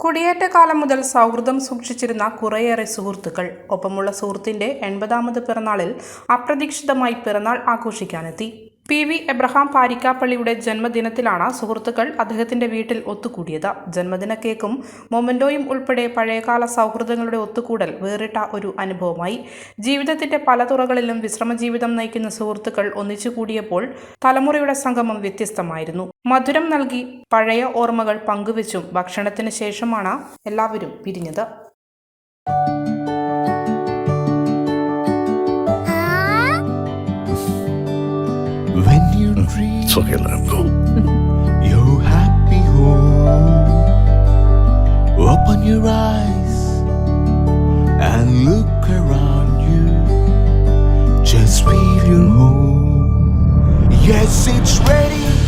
കുടിയേറ്റ കാലം മുതൽ സൗഹൃദം സൂക്ഷിച്ചിരുന്ന കുറേയേറെ സുഹൃത്തുക്കൾ. ഒപ്പമുള്ള സുഹൃത്തിന്റെ എൺപതാമത് പിറന്നാളിൽ അപ്രതീക്ഷിതമായി പിറന്നാൾ ആഘോഷിക്കാനെത്തി. പി വി എബ്രഹാം പാരിക്കാപ്പള്ളിയുടെ ജന്മദിനത്തിലാണ് സുഹൃത്തുക്കൾ അദ്ദേഹത്തിന്റെ വീട്ടിൽ ഒത്തുകൂടിയത്. ജന്മദിന കേക്കും മൊമന്റോയും ഉൾപ്പെടെ പഴയകാല സൗഹൃദങ്ങളുടെ ഒത്തുകൂടൽ വേറിട്ട ഒരു അനുഭവമായി. ജീവിതത്തിന്റെ പല തുറകളിലും വിശ്രമജീവിതം നയിക്കുന്ന സുഹൃത്തുക്കൾ ഒന്നിച്ചുകൂടിയപ്പോൾ തലമുറയുടെ സംഗമം വ്യത്യസ്തമായിരുന്നു. മധുരം നൽകി പഴയ ഓർമ്മകൾ പങ്കുവച്ചും ഭക്ഷണത്തിന് ശേഷമാണ് എല്ലാവരും പിരിഞ്ഞത്. When you dream It's okay, go. your happy home, open your eyes and look around you. Just feel your home. Yes, it's ready.